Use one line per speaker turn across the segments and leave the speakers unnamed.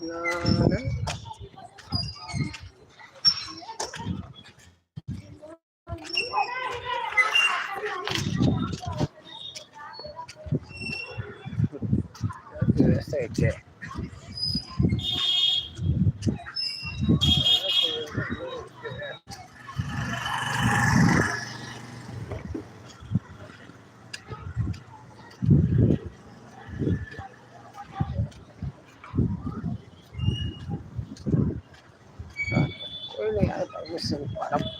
you know, கோயிலையாவது வணக்கம்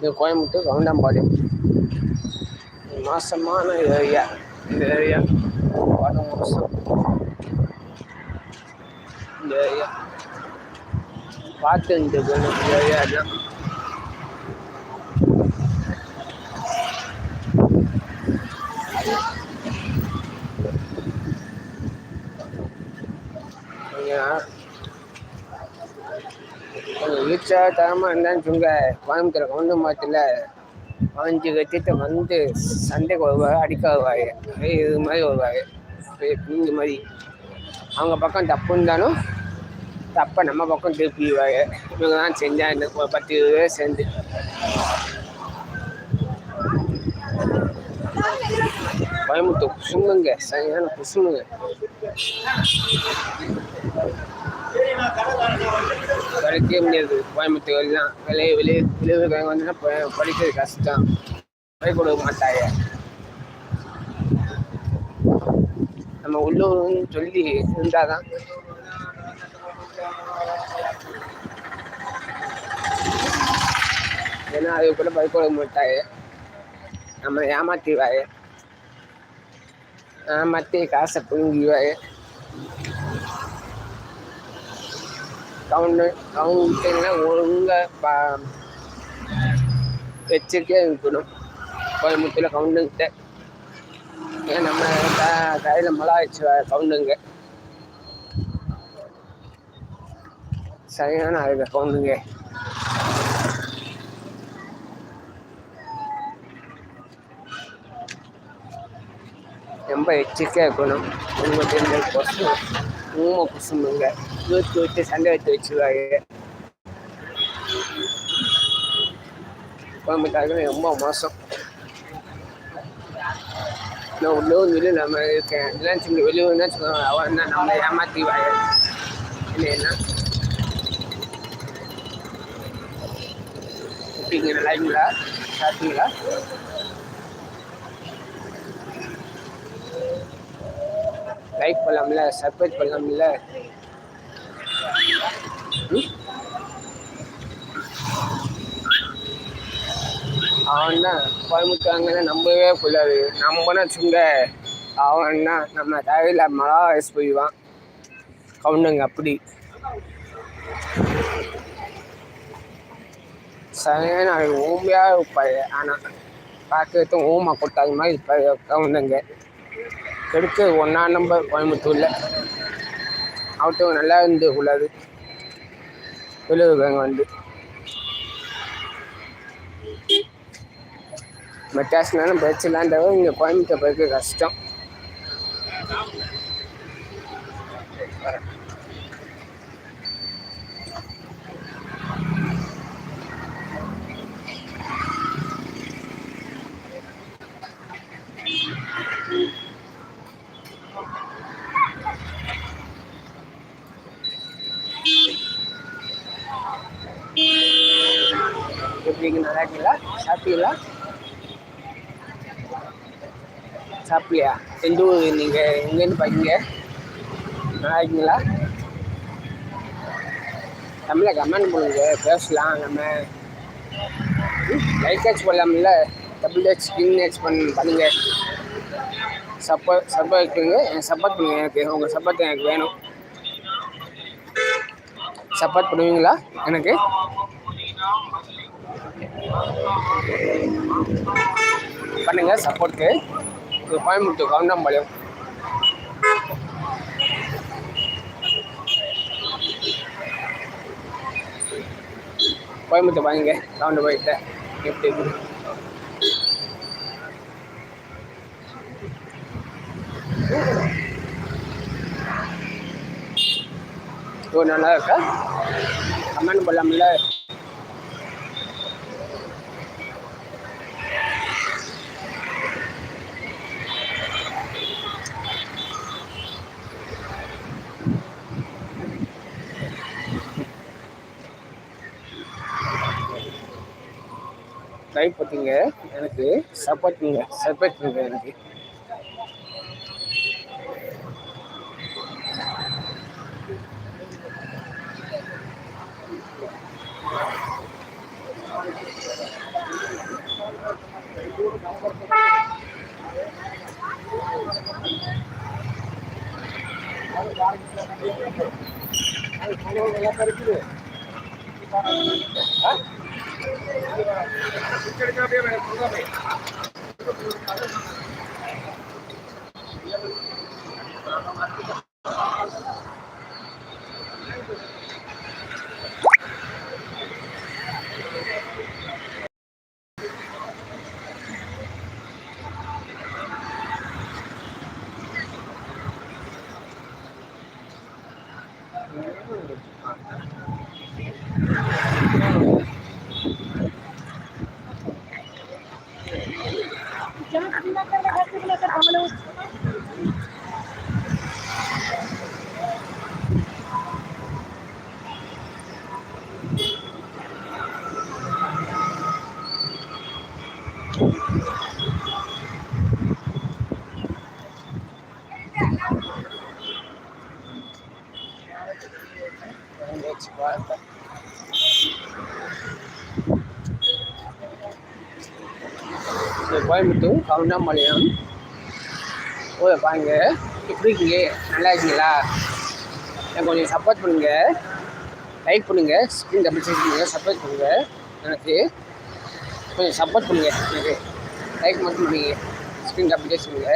இது கோயம்புத்தூர் கவுண்டாம்பாடி. மாசமான ஏரியா. இந்த ஏரியா பல மோசம் இந்த ஏரியா. பார்த்து இந்த ஏரியா. தான் தரமாக இருந்தான்னு சொல்லுங்க. கோயம்புத்தூர் கவுண்டம்பாட்டில் பாஞ்சு கட்டிட்டு வந்து சண்டைக்கு வருவாங்க அடிக்க வருவாங்க இது மாதிரி வருவாங்க இந்த மாதிரி. அவங்க பக்கம் தப்பு இருந்தாலும் தப்பை நம்ம பக்கம் திருப்பிடுவாங்க இவங்க தான் செஞ்சாங்க ஒரு பத்து இருபது பேர் சேர்ந்து. கோயம்புத்தூர் குசுமுங்க சரியான குசுமுங்க. படிக்கவே முடியாது. கோயம்புத்தூர் தான் வெளியே வெளியே வெளியே வந்துன்னா படிக்கிறது கஷ்டம். போய் கொடுக்க மாட்டாங்க. நம்ம உள்ளூர்னு சொல்லி இருந்தாதான். ஏன்னா அது கூட படிக்க கொடுக்க மாட்டாங்க. நம்ம ஏமாத்திடுவாங்க. ஏமாற்றி காசை பிடுங்கிடுவாங்க. கவுண்டு கவுண்ட்டுன்னா ஒழுங்காக பா எச்சரிக்கையாக இருக்கணும் கோயம்புத்தூரில் கவுண்டுங்கிட்ட ஏன் நம்ம க கையில் மிளகா வச்சு கவுண்டுங்க சரியான ஆளுங்க கவுண்டுங்க ரொம்ப எச்சரிக்கையாக இருக்கணும் உங்கள் தெரிஞ்ச கொசு ஊமை குசும்புங்க தூத்து வச்சு சண்டை வச்சு வச்சுருவாங்க. கோயம்புத்தாருக்கு ரொம்ப மோசம். நான் உள்ளூர் வெளியே நம்ம இருக்கேன். இதெல்லாம் சொல்லி வெளியூர் தான் சொல்லுவாங்க அவன் தான் நம்மளை ஏமாத்திவாங்க இல்லைன்னா எப்படிங்க நல்லா இருக்கீங்களா சாப்பிட்டீங்களா லைக் பண்ணலாம்ல சப்ஸ்கிரைப் பண்ணலாம்ல. அவன் தான் கோயம்புத்தாங்கன்னா நம்பவே கூடாது. நம்பனா சுங்க. அவன் தான் நம்ம தேவையில்ல மழா வயசு போயிடுவான். கவுண்டுங்க அப்படி. சரியான ஓம்பியாக இருப்பாரு. ஆனால் பார்க்கறது ஓமா கொட்டாத மாதிரி இருப்பார் கவுண்டுங்க. எடுத்து ஒன்றா நம்பர் கோயம்புத்தூரில். அவர்கிட்ட நல்லா இருந்து உள்ளது வெளியூருக்காங்க வந்து. மெட்ராஸ்னாலும் பிரச்சனைன்றவங்க இங்கே கோயம்புத்தூர் போய்க்க கஷ்டம். எப்படிங்க நல்லா இருக்கீங்களா? சாப்பிட்டீங்களா? சாப்பிடலையா? எந்த ஊர் நீங்கள் எங்கேருந்து பார்க்கீங்க நல்லா இருக்கீங்களா? தமிழை கமெண்ட் பண்ணுங்க. பேசலாம் நம்ம. லைக் டச் பண்ணலாம்ல. டபுள் டச் ஸ்கின் டச் பண் பண்ணுங்க. சப்போர்ட் சப்போர்ட் பண்ணுங்க. என் சப்போர்ட் பண்ணுங்க. எனக்கு உங்கள் சப்போர்ட் எனக்கு வேணும். சப்போர்ட் பண்ணுவீங்களா? எனக்கு? பண்ணுங்க சப்போர்ட்டு இது கோயம்புத்தூர் கவுண்டம்பாளையம். கோயம்புத்தூர் வாங்க கவுண்டர் போயிட்ட. எப்படி ஓ நல்லா இருக்கா? கமெண்ட் பண்ணலாம்ல லைக் பார்த்தீங்க? எனக்கு சப்போர்ட் பண்ணுங்க சப்போர்ட் பண்ணுங்க எனக்கு நல்லா இருக்குது கோயம்புத்தூர் கவுண்டாம்பாளையம் ஓ பாருங்க எப்படி இருக்கீங்க? நல்லா இருக்கீங்களா? எனக்கு கொஞ்சம் சப்போர்ட் பண்ணுங்க. லைக் பண்ணுங்க. ஸ்க்ரீன் டபுள் செக் பண்ணுங்க. சப்போர்ட் பண்ணுங்க. எனக்கு கொஞ்சம் சப்போர்ட் பண்ணுங்க. எனக்கு லைக் மட்டும் பண்ணுங்க. ஸ்க்ரீன் டபுள் செக் பண்ணுங்க.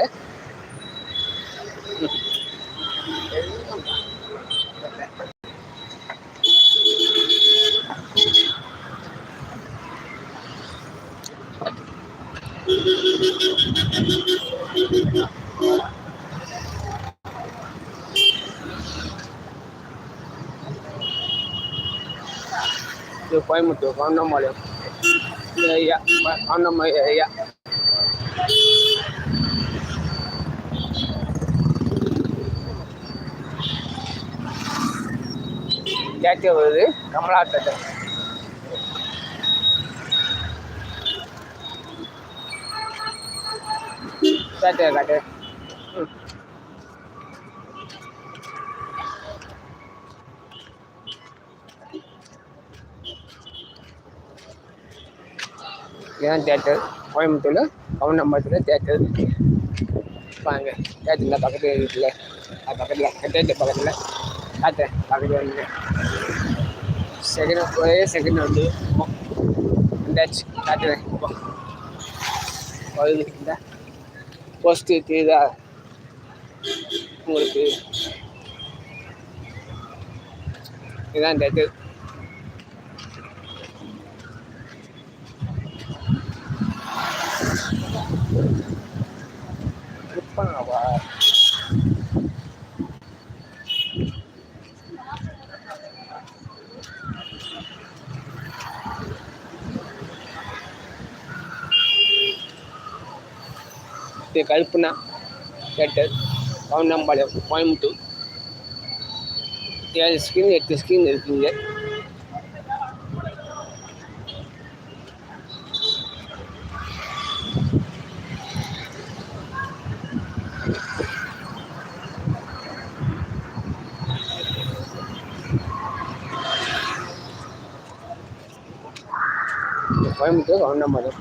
கோயம்புத்தூர் கவுண்டம்பாளையம் ஐயா கவுண்டம்பாளையம் ஐயா தேட்டர் வருது கமலா தேட்டர் தேட்டர் காட்டு. இதுதான் தேட்டர். கோயம்புத்தூர் கவுண்டம்பாளத்தில் தேட்டர். வாங்க தேட்டரில் பக்கத்து வீட்டில் அது பக்கத்தில் தேட்டர் பக்கத்தில். பார்த்தேன் பக்கத்தில் வந்து செகண்ட் ஒரே செகண்ட் வந்து வந்தாச்சு. காட்டுறேன் இப்போ வருது இந்த. போஸ்ட்டு தெரியுதா உங்களுக்கு. இதுதான் இந்த கல்பனா தேட்டர் கவுண்டம்பாளையம் கோயம்புத்தூர் ஏழு ஸ்கிரீன் எட்டு ஸ்கிரீன் இருக்குங்க. கோயம்புத்தூர் கவுண்டம்பாளையம்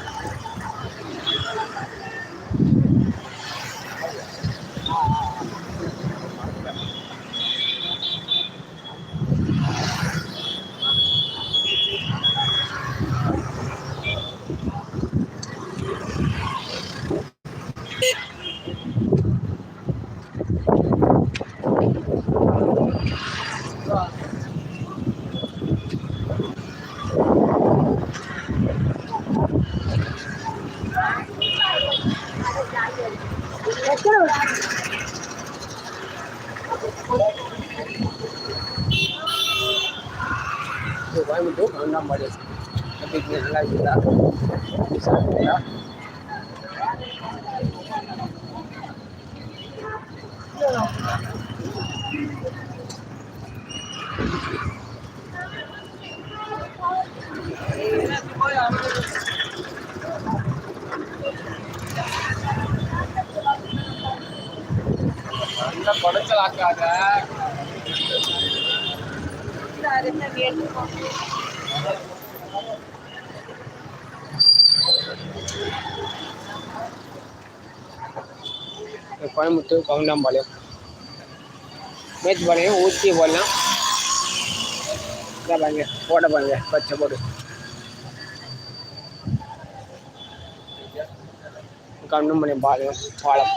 கோயம்புத்தூர் கவுண்டம்பாளையம் மேட்டுப்பாளையம் ஊட்டி போடலாம் இதான் பாருங்க போட பாருங்க பச்சை போடு கவுண்டம்பாளையம் பாளையம் பாலம்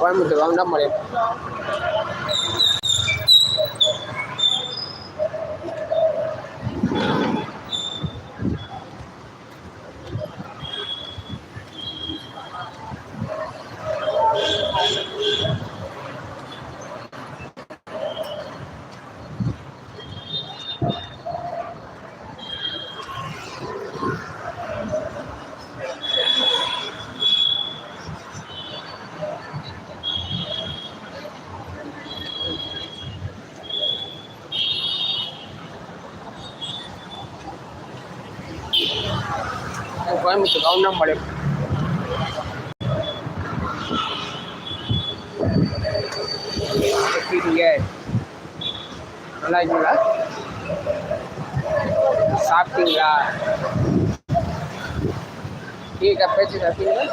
கோயம்புத்தூர் கவுண்டம்பாளையம் இது கோயம்புத்தூர் கவுண்டம்பாளையம் எப்படி இருக்கீங்க நல்லா இருக்கீங்களா சாப்பிட்டீங்களா டீ கப்பாச்சு சாப்பிட்டீங்களா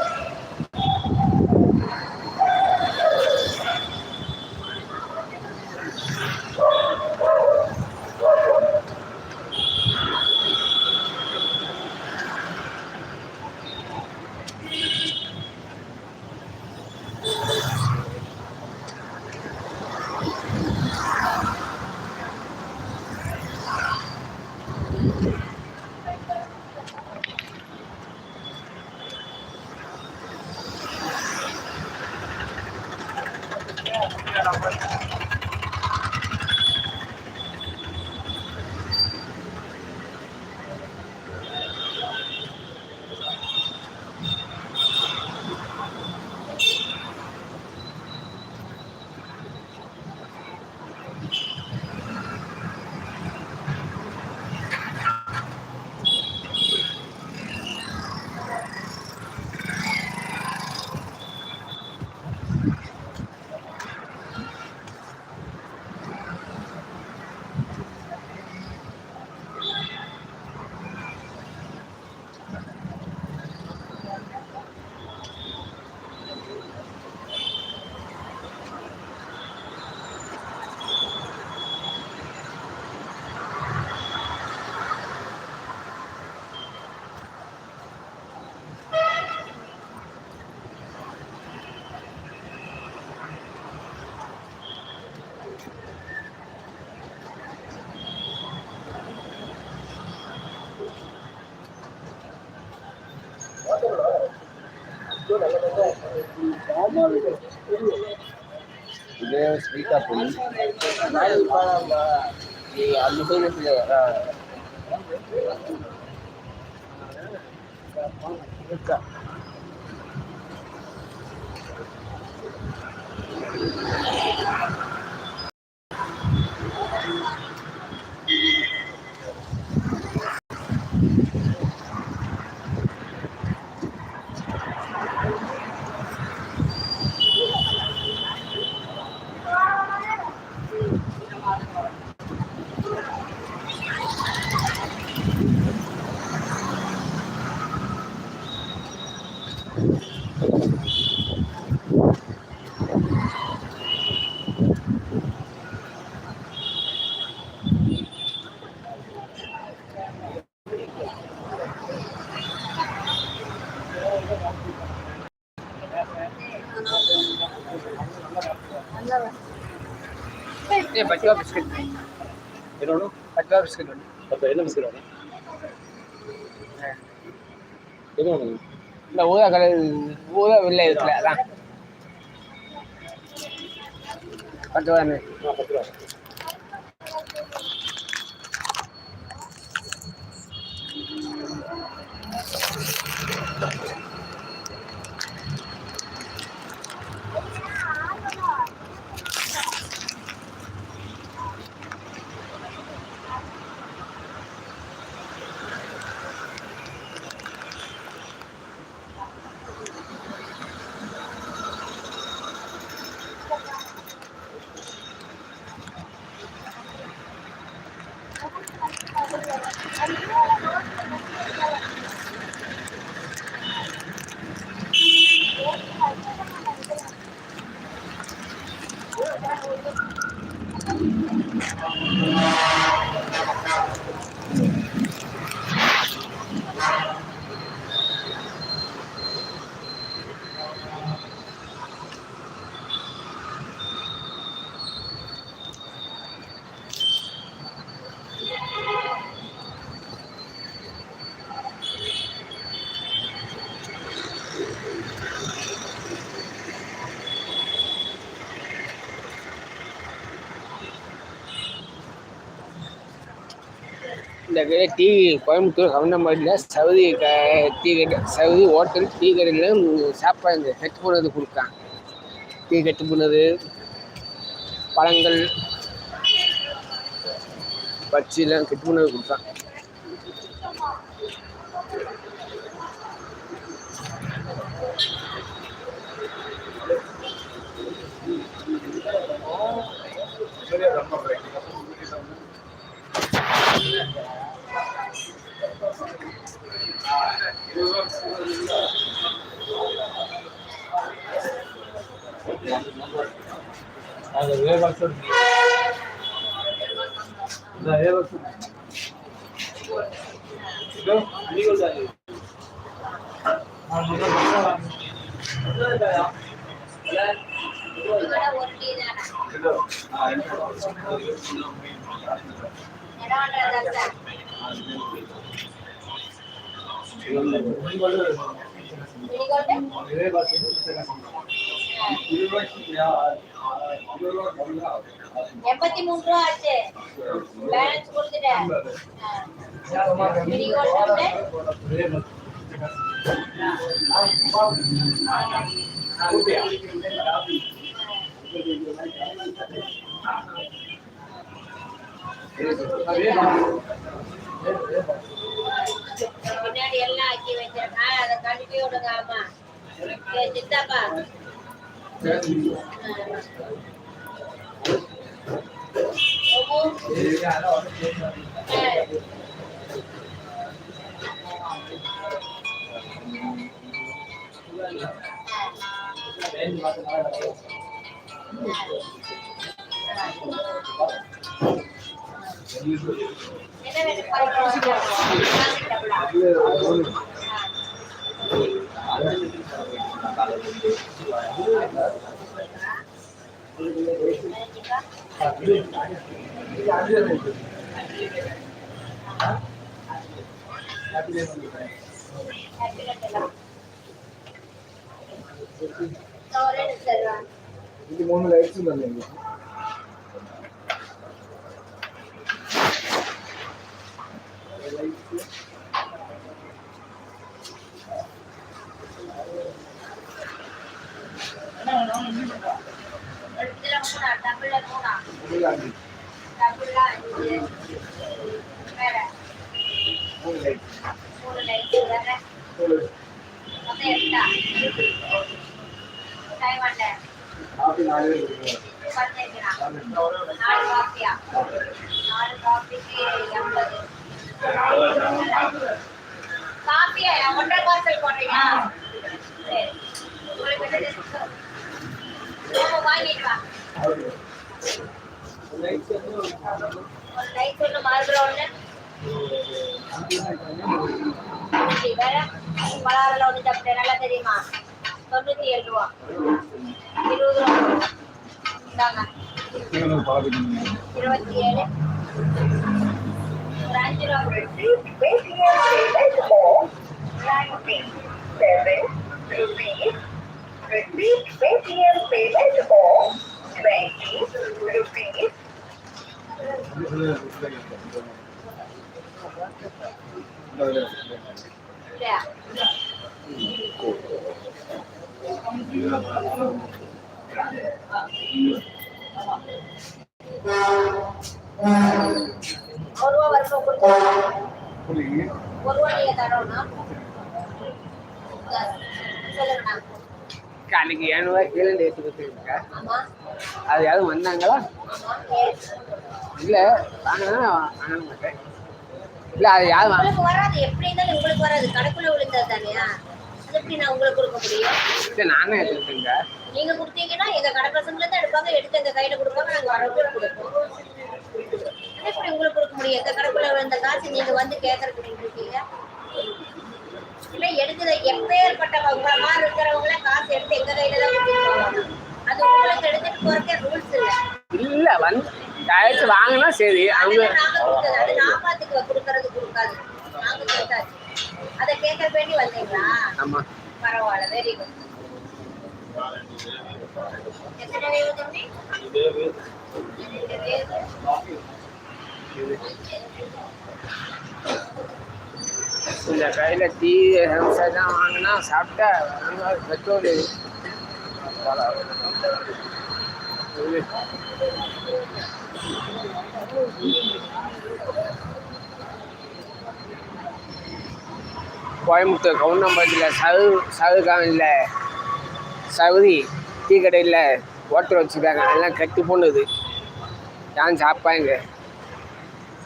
இதே ஸ்வீட்டாக போய் அந்த சைடு
ஏ பத்து ரூபா பிஸ்கட்
என்ன வேணும்
பத்து ரூபா பிஸ்கட் ஒன்று
அப்போ என்ன பிஸ்கட் வேணும் என்ன
இந்த ஊதா கலர் ஊதா வெள்ளை இருக்குல்ல அதான். பத்து
ரூபா பத்து ரூபா
இந்த கடை டீ கோயம்புத்தூர் கவர்மெண்ட்ல சவுதி க டீ கடை சவுதி ஹோட்டல் டீ கடையில் சாப்பாடு இந்த போனது கொடுத்தான் டீ கெட்டு போனது பழங்கள் பச்சிலாம் கெட்டு போனது கொடுத்தான்
அது வேவாக்ஸ் இந்த வேவாக்ஸ் இதோ லீகல் தான் நான் என்ன
எண்பத்தி மூணு ரூபா ஆச்சு பேலன்ஸ் கொடுத்துட்டேன் இனிகோல்டு
வே
விடுங்க ஆமா சித்தப்பா என்ன வேணும்
ఇది మూడు లైట్స్ ఉందండి
நாலு பேர் குடிக்கலாம் காப்பியா ஒன்றரை பார்சல் போடுறீங்களா சரி உங்களுக்கு வாங்கிட்டு வா லைட் ஒன்று வேற மலாரில் ஒன்று தப்பு நல்லா தெரியுமா தொண்ணூற்றி ஏழு ரூபா இருபது ரூபா இந்தாங்க இருபத்தி ஏழு ஒரு அஞ்சு ரூபா
Repeat
ஒரு ரூபா வருஷம் கொடுத்து ஒரு ரூபா நீங்க தரணும் சொல்லுங்கண்ணா
அன்னைக்கு ஏழுநூறுவா கீழே ஏற்றி கொடுத்துருக்கா
ஆமா
அது யாரும் வந்தாங்களா? இல்லை வாங்கினா வாங்க மாட்டேன் இல்லை அது யாரும் வாங்க
வராது. எப்படி இருந்தாலும் உங்களுக்கு வராது. கணக்குள்ள விழுந்தது தானேயா நான் உங்களுக்கு கொடுக்க முடியும்?
நானே
நீங்க கொடுத்தீங்கன்னா எங்க கடை பசங்கள தான் எடுப்பாங்க. எடுத்து எங்க கையில கொடுப்பாங்க. நாங்க வரவங்களுக்கு கொடுப்போம். எப்படி உங்களுக்கு கொடுக்க முடியும்? எங்க கணக்குள்ள விழுந்த காசு நீங்க வந்து கேட்கறதுக்கு இருக்கீங்க இல்ல எடுத்தது எப்பேற்பட்ட உங்களை மாதிரி இருக்கிறவங்கள காசு எடுத்து எங்க கையில தான் கொடுத்துட்டு போவாங்க அது உங்களுக்கு எடுத்துட்டு போறக்கே ரூல்ஸ் இல்ல.
இல்லை வந்து வாங்கினா சரி. அவங்க
நாங்க கொடுத்தது. அது நான் கொடுக்கறது கொடுக்காது. நாங்க கேட்டாச்சு. அதை கேட்க வேண்டி வந்தீங்களா?
ஆமாம்
பரவாயில்ல வெரி குட் எத்தனை வேவு தம்பி? வேவு
இந்த கையில் டீ ஹம்செல்லாம் வாங்கினா சாப்பிட்டா பெட்ரோல். கோயம்புத்தூர் கவுண்டம்பட்டியில் சவு சவுகானில் சவுதி டீ கடையில் ஓட்டர் வச்சுருக்காங்க. எல்லாம் கட்டி போனது. யாரும் சாப்பாங்க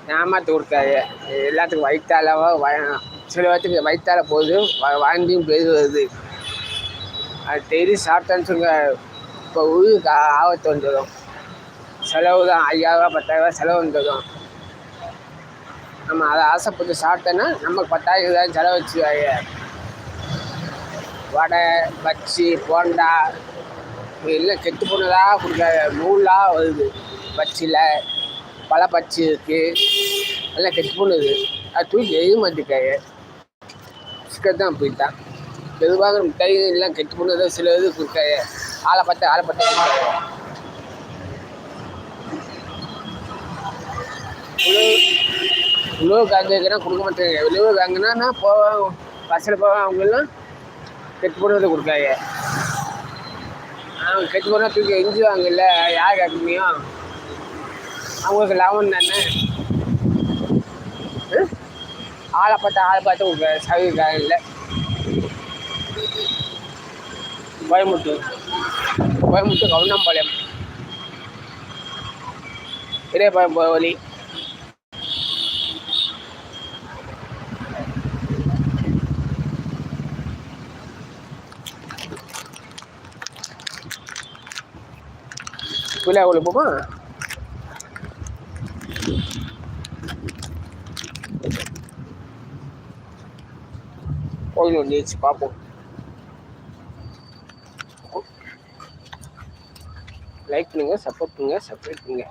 ஏமாத்து கொடுத்தாரு. எல்லாத்துக்கும் வயிற்றாலவோ வ சில பேர்த்துக்கு வயிற்றால போகுது. வ- வாந்தியும் பெருகு வருது. அது டெய்லி சாப்பிட்டான்னு சொல்லுங்க. இப்போ உயிருக்கு ஆ- ஆபத்து வந்துடும். செலவு தான் ஐயாயிரரூவா பத்தாயிரரூவா செலவு வந்துடும். நம்ம அதை ஆசைப்பட்டு சாப்பிட்டோன்னா நமக்கு பத்தாயிரம் இருபதாயிரம் செலவச்சு வடை பச்சி போண்டா எல்லாம் கெட்டு போனதாக கொடுக்காத நூலாக வருது. பச்சியில் பல பச்சி இருக்குது எல்லாம் கெட்டு போனது. அது தூக்கி எரிய மாட்டேக்காங்க பிஸ்கட் தான் அப்படி தான் பெருவாக மிட்டாய் எல்லாம் கெட்டு போனதை சில இது கொடுக்காங்க. ஆளை பார்த்து ஆளை பார்த்து கொடுக்காங்க. உழவு கொடுக்க மாட்டாங்க உழவு வாங்கினா போவாங்க பஸ்ஸில் போவேன் அவங்கெல்லாம் கெட்டு போடுறதை கொடுக்காங்க அவங்க கெட்டு போனா தூக்கி எஞ்சுவாங்கல்ல யார் கேட்க முடியும்? அவங்களுக்கு லாபம் தானே? ஆளை பார்த்து ஆளை பார்த்து கொடுக்க சவுக்காக இல்லை. கோயம்புத்தூர். கோயம்புத்தூர் கவுண்டம்பாளையம். இதே போகிற வழி. புள்ளியா போமா கோயில் வந்துச்சு பார்ப்போம் லைக் பண்ணுங்க சப்போர்ட் பண்ணுங்க சப்ஸ்கிரைப் பண்ணுங்க